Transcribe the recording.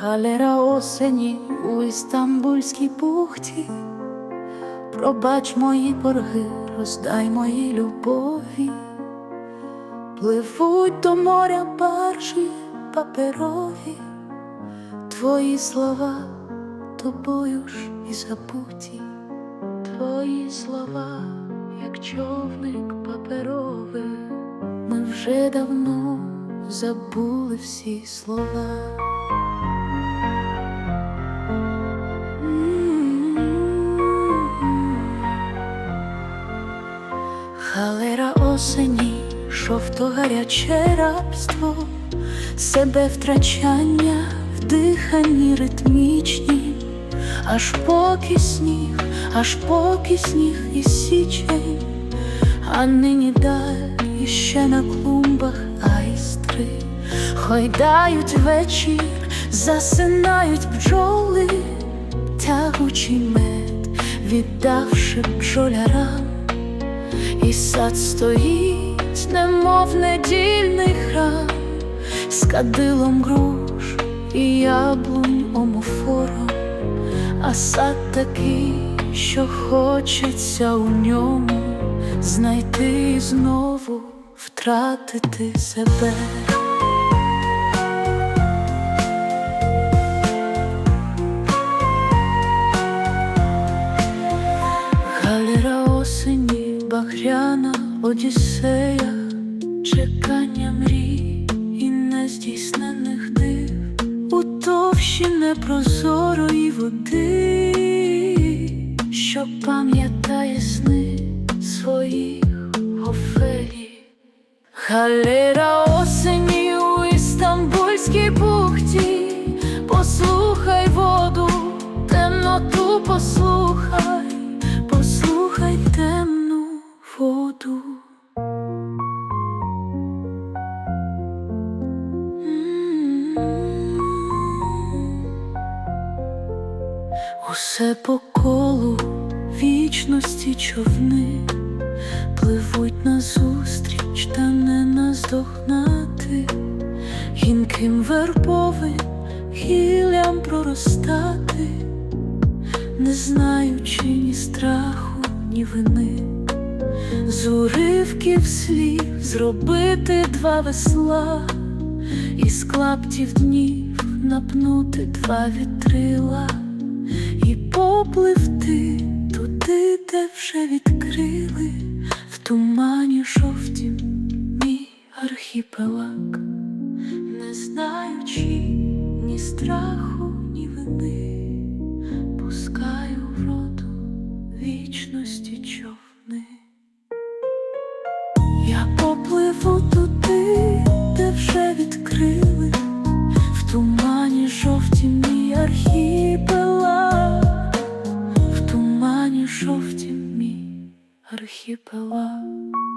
Галера осені у Істамбульській бухті, пробач мої борги, роздай мої любові, пливуть до моря баржі паперові, твої слова тобою ж і забуті, твої слова, як човник паперовий, ми вже давно забули всі слова. Халера осені, жовто-гаряче рабство, себе втрачання в диханні ритмічні, аж поки сніг, аж поки сніг і січень, а нині далі ще на клумбах айстри, хойдають вечір, засинають бджоли, тягучий мед, віддавши бджолярам. І сад стоїть, немов недільний храм, з кадилом груш і яблунь омофором, а сад такий, що хочеться у ньому знайти і знову втратити себе. Одіссея, чекання мрій і нездійснених див. У товщі непрозорої води, що пам'ятає сни своїх Офелій. Галера осені у Істамбульській бухті, послухай воду, темноту послухай Усе по колу вічності човни пливуть назустріч, та не наздогнати, гінким вербовим гіллям проростати, не знаючи ні страху, ні вини, з уривків слів зробити два весла, із клаптів днів напнути два вітрила. і попливти туди, де вже відкрили в тумані жовтім мій архіпелаг, не знаючи ні страху, ні вини, пускаю в роду вічності човни. Я попливу туди, де вже відкрили в тумані архіпелаг.